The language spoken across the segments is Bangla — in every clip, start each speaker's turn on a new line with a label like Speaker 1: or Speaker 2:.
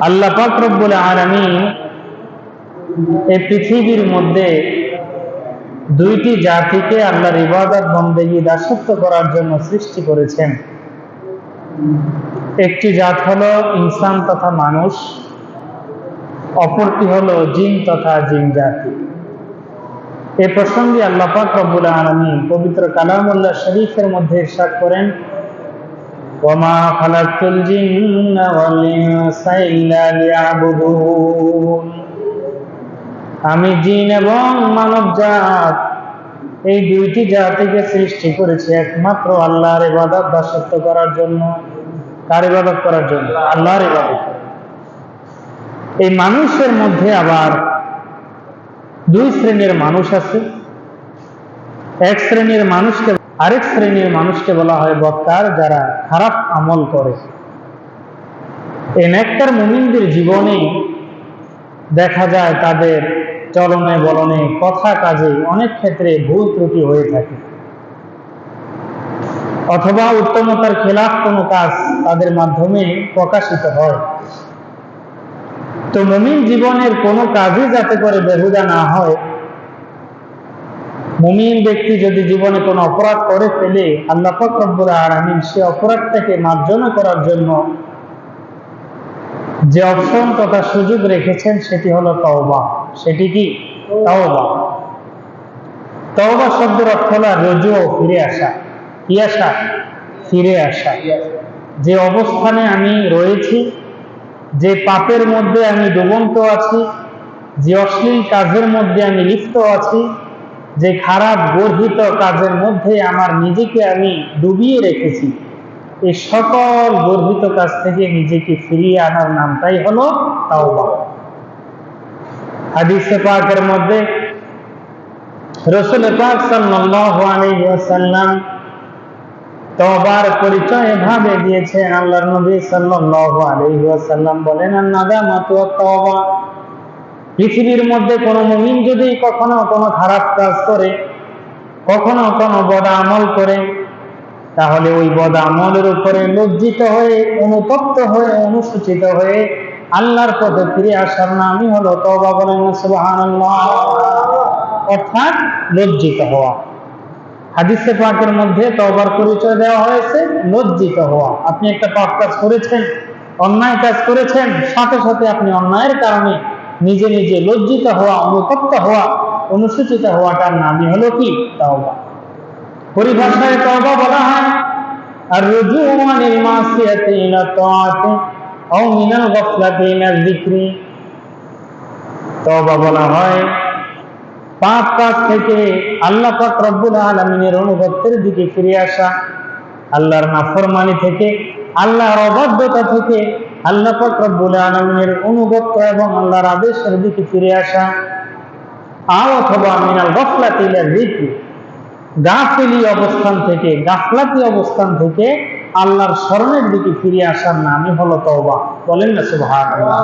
Speaker 1: আল্লাহ পাক রব্বুল আলামিন এই পৃথিবীর মধ্যে দুইটি জাতিকে আল্লাহর ইবাদত, বন্দেগী, দাসত্ব করার জন্য সৃষ্টি করেছেন। একটি জাত হলো ইনসান তথা মানুষ, অপরটি হলো জিন তথা জিন জাতি। এ প্রসঙ্গে আল্লাহ পাক রব্বুল আলামিন পবিত্র কালামুল্লাহ শরীফের মধ্যে ইরশাদ করেন ওমা খালাকুল জিন্না ওয়াল ইনসা ইল্লা আমি জিন এবং মানব জাত, এই দুইটি জাতিকে সৃষ্টি করেছি একমাত্র আল্লাহর ইবাদত দাসত্ব করার জন্য, কার ইবাদত করার জন্য? আল্লাহর ইবাদত। এই মানুষের মধ্যে আবার দুই শ্রেণির মানুষ আছে। এক শ্রেণির মানুষকে আরেক শ্রেণির মানুষকে বলা হয় বক্তার যারা খারাপ আমল করে। এই নেককার মুমিনদের জীবনে দেখা যায় তাদের চলনে বলনে কথা কাজে অনেক ক্ষেত্রে ভুল ত্রুটি হয়ে থাকে। অথবা উত্তমতার খেলাফ কোনো কাজ তাদের মাধ্যমে প্রকাশিত হয়। তো মুমিন জীবনের কোনো কাজই যাতে করে বেহুদা না হয় মুমিন ব্যক্তি যদি জীবনে কোনো অপরাধ করে ফেলে, আল্লাহ ফকরব্বুল আলমিন সে অপরাধটাকে মার্জনা করার জন্য যে অপশন তথা সুযোগ রেখেছেন, সেটি হলো তওবা। সেটি কি? তওবা। তওবা শব্দের অর্থ হলো রজু ও ফিরে আসা। কি আসা? ফিরে আসা। যে অবস্থানে আমি রয়েছি, যে পাপের মধ্যে আমি ডুবন্ত আছি, যে অশ্লীল কাজের মধ্যে আমি লিপ্ত আছি যে খারাপ গর্হিত কাজের মধ্যে আমার নিজেকে আমি ডুবিয়ে রেখেছি। এই সকল গর্হিত কাজ থেকে নিজেকে ফিরিয়ে আনার নামটাই হলো হাদিসে পাকের মধ্যে রসুল পাক সাল্লাল্লাহু পরিচয় এভাবে দিয়েছেন আল্লাহর নবী সাল্লাল্লাহু বলেন পৃথিবীর মধ্যে কোনো মুমিন যদি কখনো কোনো খারাপ কাজ করে, কখনো কোনো বদ আমল করে, তাহলে ওই বদ আমলের উপরে লজ্জিত হয়ে, অনুতপ্ত হয়ে, অনুসূচিত হয়ে আল্লাহর পথে ফিরে আসার নামই হলো তওবা বলেন অর্থাৎ লজ্জিত হওয়া। হাদিসে পাকের মধ্যে তবার পরিচয় দেওয়া হয়েছে, লজ্জিত হওয়া। আপনি একটা পাপ কাজ করেছেন, অন্যায় কাজ করেছেন, সাথে সাথে আপনি অন্যায়ের কারণে নিজে নিজে লজ্জিত হওয়া, অনুতপ্ত হওয়া, অনুসূচিত হওয়াটার নামই হলো কি? তাওবা। পরিভাষায় তওবা বলা হয় আর রুজু মাসিয়াতি তাআতি আও মিনাল যিকরি। বলা হয় পাপ থেকে আল্লাহ পাক রব্বুল আলামিনের দিকে ফিরে আসা, আল্লাহর নাফরমানি থেকে, আল্লাহর অবাধ্যতা থেকে আল্লাহ রব্বুল আলামিনের অনুগত্য এবং আল্লাহর আদেশের দিকে ফিরে আসা। আও অথবা মিনাল গাফলাতি ইলা যিকরি। গাফিলি অবস্থান থেকে, গাফলাতি অবস্থান থেকে আল্লাহর স্মরণের দিকে ফিরে আসার নামই হলো তওবা। বলেন না সুবহানাল্লাহ।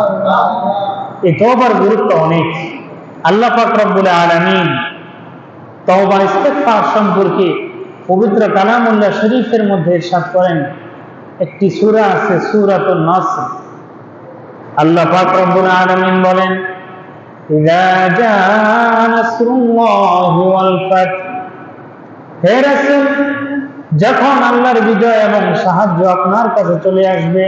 Speaker 1: এই তওবার গুরুত্ব অনেক। আল্লাহ পাক রব্বুল আলামিন তওবা ইস্তেগফার সম্পর্কে পবিত্র কালামুল্লাহ শরীফের মধ্যে ইরশাদ করেন। একটি সূরা আছে নাসর। আল্লাহ পাক রব্বুল আলামিন বলেন যখন আল্লাহর বিজয় এবং সাহায্য আপনার কাছে চলে আসবে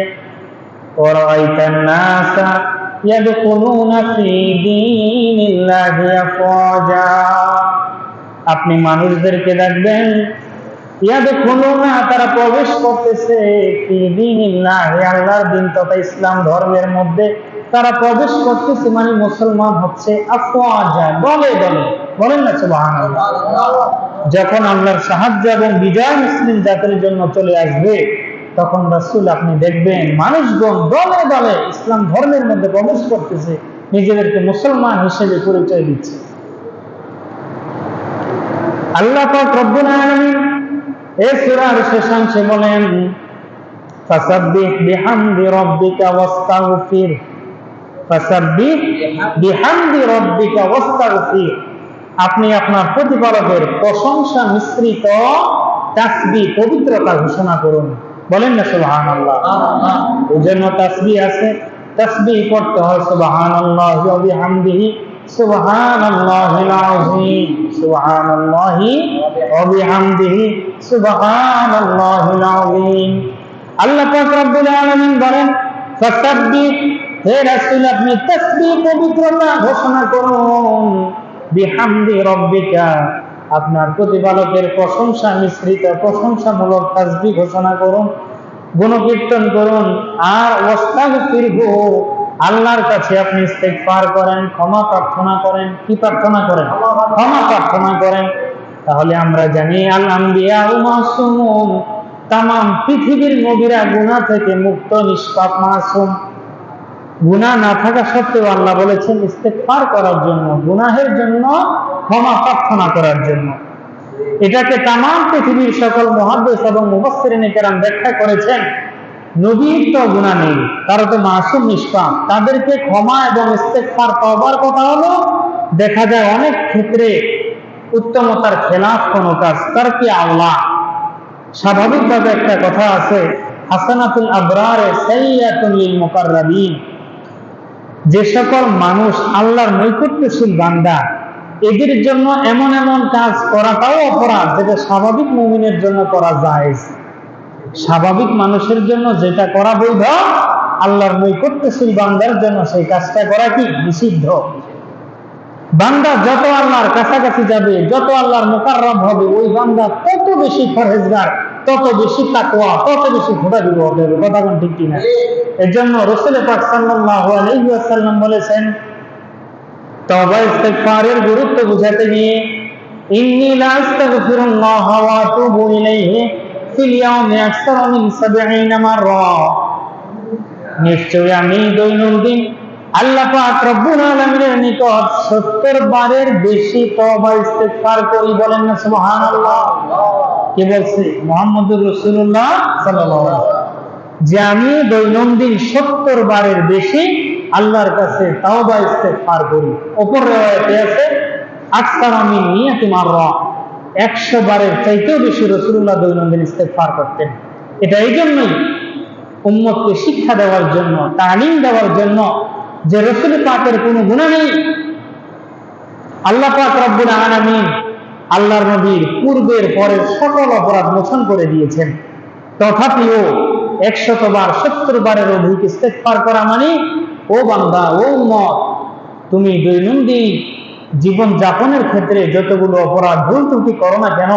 Speaker 1: আপনি মানুষদেরকে দেখবেন তারা প্রবেশ করতেছে আল্লাহর দিন তথা ইসলাম ধর্মের মধ্যে। তারা প্রবেশ করতেছে মানে মুসলমান হচ্ছে দলে দলে। বলেন না, সুবহানাল্লাহ। যখন আল্লাহর সাহায্য এবং বিজয় মুসলিম জাতির জন্য চলে আসবে, তখন রাসুল আপনি দেখবেন মানুষগণ দলে দলে ইসলাম ধর্মের মধ্যে প্রবেশ করতেছে, নিজেদেরকে মুসলমান হিসেবে পরিচয় দিচ্ছে। আল্লাহ রব্বুল আলামিন এই সূরার শেষাংশে বলেন ফাসাব্বিহ বিহামদি রাব্বিকা ওয়াস্তাগফির। ফাসাব্বিহ বিহামদি রাব্বিকা ওয়াস্তাগফির। আপনি আপনার প্রতিপালকের প্রশংসা মিশ্রিত তাসবি পবিত্রতা ঘোষণা করুন। বলেন না সুবহানাল্লাহ। এই জন্য তাসবি আছে। তাসবিহ করতে হয় সুবহানাল্লাহি ওয়া বিহামদিহি সুবহানাল্লাহিল আযীম। সুবহানাল্লাহি ওয়া বিহামদিহি। আপনার প্রতিপালকের প্রশংসা মিশ্রিত, প্রশংসামূলক তাসবিহ ঘোষণা করুন, গুণকীর্তন করুন, আর ওয়াস্তাগফিরহু আল্লাহর কাছে আপনি ইস্তেগফার করেন, ক্ষমা প্রার্থনা করেন। কি প্রার্থনা করেন? ক্ষমা প্রার্থনা করেন। তাহলে আমরা জানি আল মাসুম তাম পৃথিবীর নবীরা গুনাহ থেকে মুক্ত, নিষ্পাপ, মাসুম। গুনাহ না থাকা সত্ত্বেও আল্লাহ বলেছেন, ইস্তেগফার করার জন্য, গুনাহের জন্য ক্ষমা প্রার্থনা করার জন্য। এটাকে তামাম পৃথিবীর সকল মহাদেশ এবং মুবাসসিরিনে কেরাম ব্যাখ্যা করেছেন। নবীর তো গুনাহ নেই, তারা তো মাসুম, নিষ্পাপ। তাদেরকে ক্ষমা এবং ইস্তেগফার পাওয়ার কথা হলো, দেখা যায় অনেক ক্ষেত্রে উত্তমতার খেলাফ কোনো কাজ, তার কি আল্লাহ? স্বাভাবিকভাবে একটা কথা আছে, হাসানাতুল আবরারে সাইয়াতুল মুকাররাবিন যে সকল মানুষ আল্লাহর নৈকট্যশীল বান্দা, এদের জন্য এমন এমন কাজ করাটাও অপরাধ, যেটা স্বাভাবিক মুমিনের জন্য করা যায় স্বাভাবিক মানুষের জন্য যেটা করা বৈধ, আল্লাহর নৈকট্যশীল বান্দার জন্য সেই কাজটা করা কি? নিষিদ্ধ। বান্দা যত আল্লাহর কাছাকাছি যাবে, যত আল্লাহর মোকাররব হবে, ওই বান্দা তত বেশি ফরহেজগার তত বেশি তাকওয়া, তত বেশি ঘোড়া দিব হবে কথা কোন ঠিক কিনা? এর জন্য রসুল পাক বলেছেন গুরুত্ব বুঝাতে গিয়ে, ইন্নী লা আস্তাগফিরুল্লাহ ওয়া আতুবু ইলাইহি ফিল মিন 70 মাররা। নিশ্চয়ই আমি দৈনন্দিন আল্লাহ পাক রব্বুল আলামিনের নিকট 70 বারের বেশি করি বলেন না যে আমি দৈনন্দিন 70 বারের বেশি আল্লাহর কাছে তাওবা ইস্তেগফার করি। অপর আছে আকসার আমি নিয়াতি মাররা। 100 বারের চাইতেও বেশি রাসূলুল্লাহ দৈনন্দিন ইস্তেগফার করতেন। এটা এই জন্যই উম্মতকে শিক্ষা দেওয়ার জন্য, তালিম দেওয়ার জন্য যে রসুল পাকের কোনো গুণা নেই। আল্লাহ পাক রব্বুল আলামিন আল্লাহর নবীর পূর্বের পরের সকল অপরাধ মোচন করে দিয়েছেন। তথাপিও একশত বার, সত্তর বারের অধিক ইস্তেগফার করা মানে ও বান্দা, ও উম্মত, তুমি দৈনন্দিন জীবন যাপনের ক্ষেত্রে যতগুলো অপরাধ, ভুল ত্রুটি করো না কেন,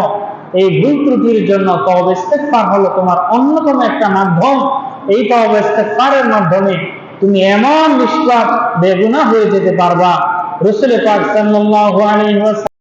Speaker 1: এই ভুল ত্রুটির জন্য তবে ইস্তেগফার হলো তোমার অন্যতম একটা মাধ্যম। এই তবে ইস্তেগফারের মাধ্যমে তুমি এমন নিষ্পাপ বেগুনা হয়ে যেতে পারবা। রসুল পাক ওয়াসাল্লাম